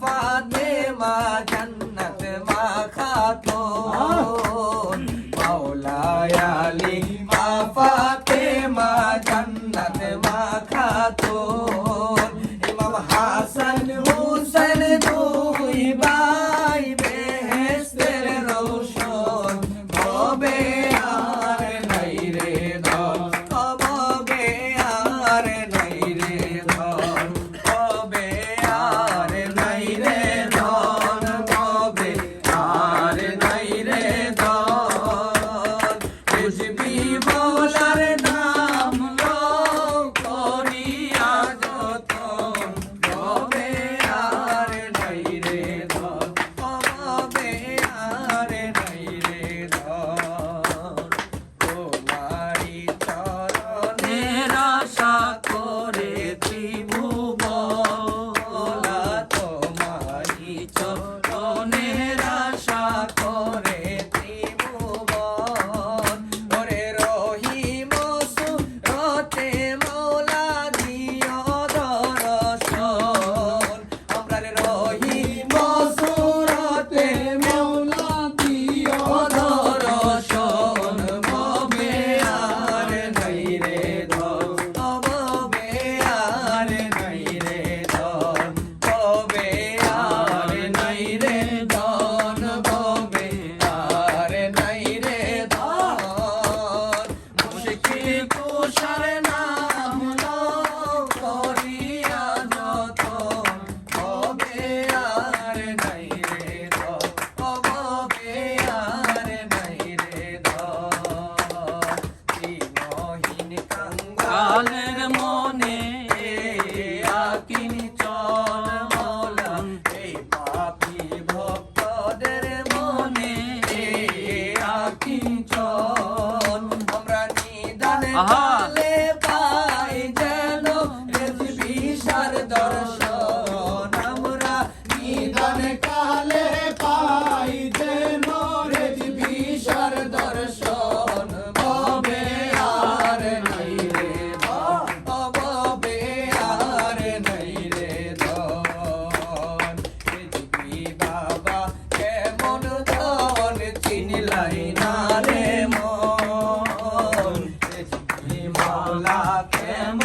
ফাতেমা জন্নত মা খাতুন মাওলায় আলী মা ফাতেমা জন্নত মা খাতুন ইমাম হাসান হুসেন দুই ভাই বেহেশতের রোশন। কবে আর নাই রে দল কবে আর কালের মনে আকিনি চল মলাম এই পাপি ভক্তদের মনে আকিন চল। আমরা নিদানে lock them up.